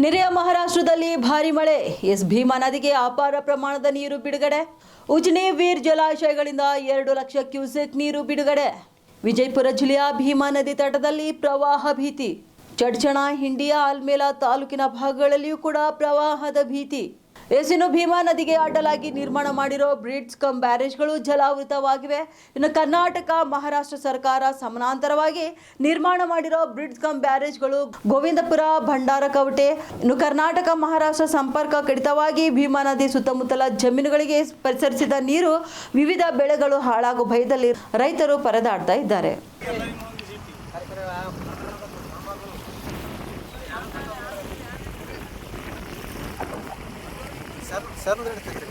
ನೆರೆಯ ಮಹಾರಾಷ್ಟ್ರದಲ್ಲಿ ಭಾರಿ ಮಳೆ. ಎಸ್ ಭೀಮಾ ನದಿಗೆ ಅಪಾರ ಪ್ರಮಾಣದ ನೀರು ಬಿಡುಗಡೆ. ಉಜ್ನಿ ವೀರ್ ಜಲಾಶಯಗಳಿಂದ ಎರಡು ಲಕ್ಷ ಕ್ಯೂಸೆಕ್ ನೀರು ಬಿಡುಗಡೆ. ವಿಜಯಪುರ ಜಿಲ್ಲೆಯ ಭೀಮಾ ನದಿ ತಟದಲ್ಲಿ ಪ್ರವಾಹ ಭೀತಿ. ಚಡ್ಚಣ, ಹಿಂಡಿಯ, ಆಲ್ಮೇಲ ತಾಲೂಕಿನ ಭಾಗಗಳಲ್ಲಿಯೂ ಕೂಡ ಪ್ರವಾಹದ ಭೀತಿ. ಇನ್ನು ಭೀಮಾ ನದಿಗೆ ಅಡ್ಡಲಾಗಿ ನಿರ್ಮಾಣ ಮಾಡಿರೋ ಬ್ರಿಡ್ಜ್ ಕಮ್ ಬ್ಯಾರೇಜ್ಗಳು ಜಲಾವೃತವಾಗಿವೆ. ಇನ್ನು ಕರ್ನಾಟಕ, ಮಹಾರಾಷ್ಟ್ರ ಸರ್ಕಾರ ಸಮಾನಾಂತರವಾಗಿ ನಿರ್ಮಾಣ ಮಾಡಿರೋ ಬ್ರಿಡ್ಜ್ ಕಮ್ ಬ್ಯಾರೇಜ್ಗಳು ಗೋವಿಂದಪುರ, ಭಂಡಾರ ಕವಟೆ. ಇನ್ನು ಕರ್ನಾಟಕ, ಮಹಾರಾಷ್ಟ್ರ ಸಂಪರ್ಕ ಕಡಿತವಾಗಿ ಭೀಮಾ ನದಿ ಸುತ್ತಮುತ್ತಲ ಜಮೀನುಗಳಿಗೆ ಪರಿಸರಿಸಿದ ನೀರು ವಿವಿಧ ಬೆಳೆಗಳು ಹಾಳಾಗುವ ಭಯದಲ್ಲಿ ರೈತರು ಪರದಾಡ್ತಾ ಇದ್ದಾರೆ. സാർ സാറിന്റെ അടുത്തേക്ക്